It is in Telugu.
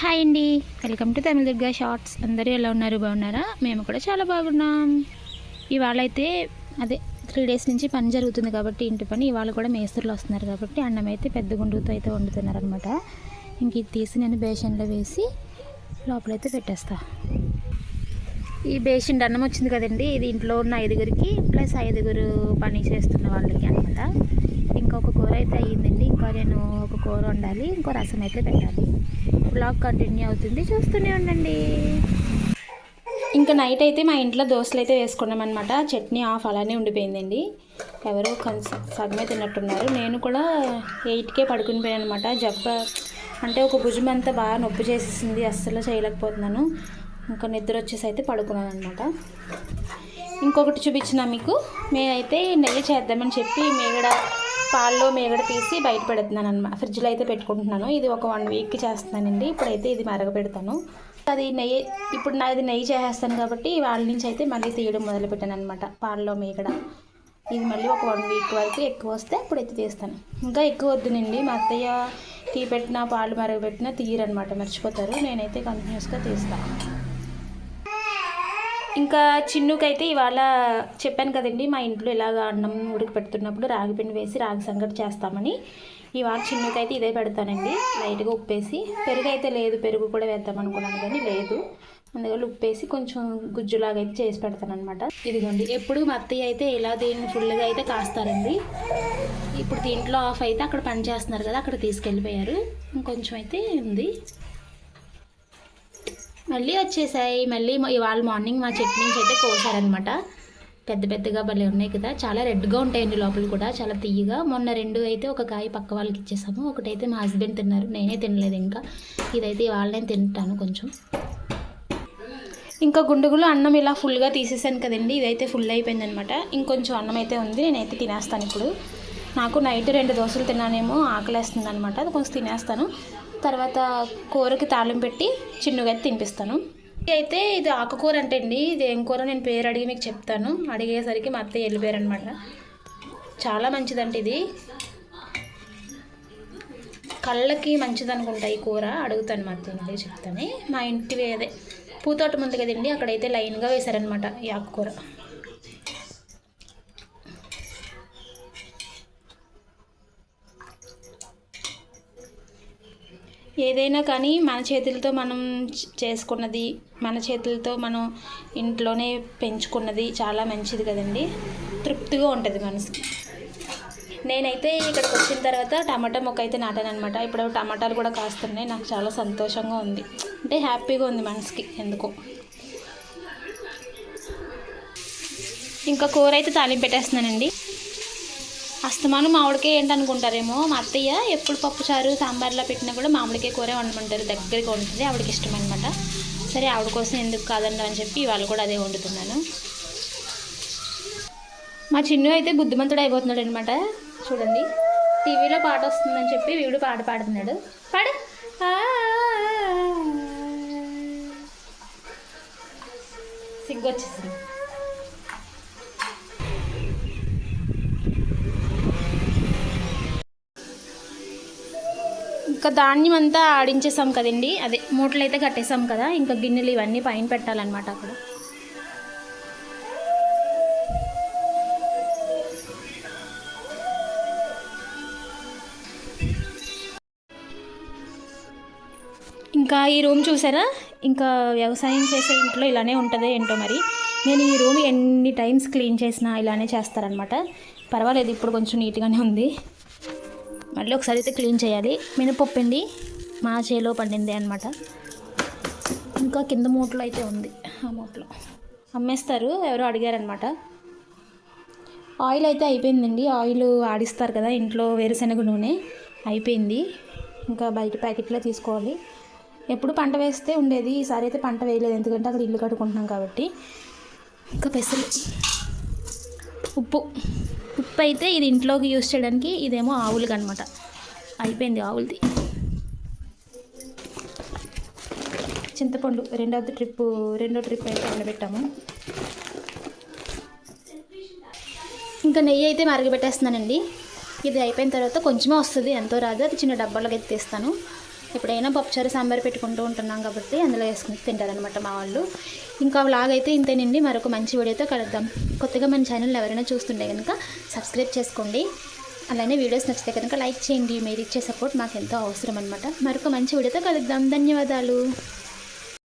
హాయ్ అండి. Welcome to Tamil Durga shorts. అందరూ ఎలా ఉన్నారు? బాగున్నారా? మేము కూడా చాలా బాగున్నాం. ఇవాళ అయితే అదే త్రీ డేస్ నుంచి పని జరుగుతుంది కాబట్టి ఇంటి పని. ఇవాళ కూడా మేస్త్రులు వస్తున్నారు కాబట్టి అన్నం అయితే పెద్ద గుండుతో అయితే వండుతున్నారు అనమాట ఇంక ఇది తీసి నేను బేషన్లో వేసి లోపలైతే పెట్టేస్తా. ఈ బేషన్ అన్నం వచ్చింది కదండి. ఇది ఇంట్లో ఉన్న ఐదుగురికి ప్లస్ ఐదుగురు పని చేస్తున్న వాళ్ళకి అనమాట ఇంకొక కూర అయితే అయ్యిందండి. ఇంకా నేను ఒక కూర వండాలి ఇంకో రసం అయితే పెట్టాలి. బ్లాగ్ కంటిన్యూ అవుతుంది చూస్తూనే ఉండండి. ఇంకా నైట్ అయితే మా ఇంట్లో దోశలు అయితే వేసుకున్నాం అనమాట చట్నీ ఆఫ్ అలానే ఉండిపోయిందండి. ఎవరో కొంచెం సగమే తిన్నట్టున్నారు. నేను కూడా ఎయిట్కే పడుకుని పోయాను అనమాట జబ్బ అంటే ఒక భుజం అంతా బాగా నొప్పి చేసేసింది అస్సలు చేయలేకపోతున్నాను. ఇంకా నిద్ర వచ్చేసి అయితే పడుకున్నాను అనమాట ఇంకొకటి చూపించిన మీకు. మేమైతే నెయ్యి చేద్దామని చెప్పి మేగడ పాల్లో మేగడ తీసి బయట పెడుతున్నాను అనమాట ఫ్రిడ్జ్లో అయితే పెట్టుకుంటున్నాను. ఇది ఒక వన్ వీక్కి చేస్తున్నానండి. ఇప్పుడైతే ఇది మరగ పెడతాను. అది నెయ్యి ఇప్పుడు నాది నెయ్యి చేసేస్తాను కాబట్టి వాళ్ళ నుంచి అయితే మళ్ళీ తీయడం మొదలుపెట్టాను అనమాట పాల్లో మేగడ. ఇది మళ్ళీ ఒక వన్ వీక్ వరకు ఎక్కువ వస్తే అప్పుడైతే తీస్తాను. ఇంకా ఎక్కువ వద్దునండి. మా అత్తయ్య టీ పెట్టినా పాలు మరగబెట్టినా తీయరనమాట మర్చిపోతారు. నేనైతే కంటిన్యూస్గా తీస్తాను. ఇంకా చిన్నుకైతే ఇవాళ చెప్పాను కదండి మా ఇంట్లో ఇలాగ అన్నం ఉడకపెడుతున్నప్పుడు రాగి పిండి వేసి రాగి సంగటి చేస్తామని. ఇవాళ చిన్నుకైతే ఇదే పెడతానండి లైట్గా ఉప్పేసి. పెరుగు అయితే లేదు పెరుగు కూడా వేద్దాం అనుకున్నాను కానీ లేదు. అందువల్ల ఉప్పేసి కొంచెం గుజ్జులాగా అయితే చేసి పెడతానమాట ఇదిగోండి ఎప్పుడు మా అత్తయ్య అయితే ఇలా దీన్ని ఫుల్గా అయితే కాస్తారండి. ఇప్పుడు దీంట్లో ఆఫ్ అయితే అక్కడ పని చేస్తున్నారు కదా అక్కడ తీసుకెళ్ళిపోయారు. ఇంకొంచెం అయితే ఉంది. మళ్ళీ వచ్చేసాయి. మళ్ళీ ఇవాళ మార్నింగ్ మా చెట్టు నుంచి అయితే కోసారనమాట. పెద్ద పెద్దగా భలే ఉన్నాయి కదా. చాలా రెడ్గా ఉంటాయండి లోపల కూడా. చాలా తీయగా. మొన్న రెండు అయితే ఒక కాయ పక్క వాళ్ళకి ఇచ్చేసాము. ఒకటైతే మా హస్బెండ్ తిన్నారు. నేనే తినలేదు ఇంకా. ఇదైతే ఇవాళ నేను తింటాను కొంచెం. ఇంకా గుండుగులు అన్నం ఇలా ఫుల్గా తీసేసాను కదండి. ఇదైతే ఫుల్ అయిపోయింది అనమాట ఇంకొంచెం అన్నం అయితే ఉంది. నేనైతే తినేస్తాను ఇప్పుడు. నాకు నైట్ రెండు దోశలు తిన్నానేమో ఆకలేస్తుంది అనమాట అది కొంచెం తినేస్తాను. తర్వాత కూరకి తాళం పెట్టి చిన్నుగా అయితే తినిపిస్తాను. అయితే ఇది ఆకుకూర అంటే అండి ఇది ఏం కూర? నేను పేరు అడిగి మీకు చెప్తాను. అడిగేసరికి మా అత్తయ్య వెళ్ళిపోయారు అనమాట చాలా మంచిదండి ఇది. కళ్ళకి మంచిది అనుకుంటా ఈ కూర. అడుగుతాను మా అత్తయ్య చెప్తాను. మా ఇంటి అదే పూతోట ముందు కదండి అక్కడైతే లైన్గా వేశారనమాట ఈ ఆకుకూర. ఏదైనా కానీ మన చేతులతో మనం చేసుకున్నది మన చేతులతో మనం ఇంట్లోనే పెంచుకున్నది చాలా మంచిది కదండి. తృప్తిగా ఉంటుంది మనసుకి. నేనైతే ఇక్కడికి వచ్చిన తర్వాత టమాటా మొక్క అయితే నాటాను అనమాట ఇప్పుడు టమాటాలు కూడా కాస్తున్నాయి. నాకు చాలా సంతోషంగా ఉంది. అంటే హ్యాపీగా ఉంది మనసుకి. ఎందుకో. ఇంకా కూర అయితే తాలింపు పెట్టేస్తున్నానండి. అస్తమానం మామిడికాయ ఏంటనుకుంటారేమో మా అత్తయ్య ఎప్పుడు పప్పుచారు సాంబార్లో పెట్టినా కూడా మామిడికాయ కూర వండమంటారు. దగ్గరికి ఉంటుంది. ఆవిడకి ఇష్టం అనమాట సరే ఆవిడ కోసం ఎందుకు కాదండి అని చెప్పి ఇవాళ కూడా అదే వండుతున్నాను. మా చిన్ను అయితే బుద్ధిమంతుడు అయిపోతున్నాడు అనమాట చూడండి. టీవీలో పాట వస్తుందని చెప్పి వీడు పాట పాడుతున్నాడు. పాడు. సిగ్గు సిగ్గొచ్చేసింది. ఇంకా ధాన్యం అంతా ఆడించేసాం కదండి. అదే మూటలు అయితే కట్టేసాం కదా. ఇంకా గిన్నెలు ఇవన్నీ పైన పెట్టాలన్నమాట అక్కడ. ఇంకా ఈ రూమ్ చూసారా? ఇంకా వ్యవసాయం చేసే ఇంట్లో ఇలానే ఉంటుంది ఏంటో మరి. నేను ఈ రూమ్ ఎన్ని టైమ్స్ క్లీన్ చేసినా ఇలానే చేస్తారనమాట పర్వాలేదు ఇప్పుడు కొంచెం నీట్గానే ఉంది. మళ్ళీ ఒకసారి అయితే క్లీన్ చేయాలి. మినపప్పు అండి మా చేలో పండింది అనమాట ఇంకా కింద మూటలో అయితే ఉంది ఆ మూటలో. అమ్మేస్తారు ఎవరో అడిగారనమాట ఆయిల్ అయితే అయిపోయిందండి. ఆయిల్ ఆడిస్తారు కదా ఇంట్లో వేరుశనగ నూనె అయిపోయింది. ఇంకా బయట ప్యాకెట్లో తీసుకోవాలి. ఎప్పుడు పంట వేస్తే ఉండేది ఈసారి అయితే పంట వేయలేదు ఎందుకంటే అక్కడ ఇల్లు కట్టుకుంటున్నాం కాబట్టి. ఇంకా పెసలు ఉప్పు. ఉప్పు అయితే ఇది ఇంట్లోకి యూస్ చేయడానికి ఇదేమో ఆవులకి అనమాట అయిపోయింది ఆవులది. చింతపండు రెండవ ట్రిప్ రెండో ట్రిప్ అయితే ఎండబెట్టాము ఇంకా నెయ్యి అయితే మరగబెట్టేస్తున్నానండి. ఇది అయిపోయిన తర్వాత కొంచెమే వస్తుంది ఎంతో రాదు. అది చిన్న డబ్బాలోకి తీస్తాను. ఎప్పుడైనా పప్పుచారు సాంబార్ పెట్టుకుంటూ ఉంటున్నాం కాబట్టి అందులో వేసుకుని తింటారనమాట మా వాళ్ళు. ఇంకా లాగైతే అయితే ఇంతేనండి మరొక మంచి వీడియోతో కలుద్దాం. కొత్తగా మన ఛానల్ ఎవరైనా చూస్తుంటే కనుక సబ్స్క్రైబ్ చేసుకోండి. అలానే వీడియోస్ నచ్చితే కనుక లైక్ చేయండి. మీరు ఇచ్చే సపోర్ట్ మాకు ఎంతో అవసరం అనమాట మరొక మంచి వీడియోతో కలుద్దాం. ధన్యవాదాలు.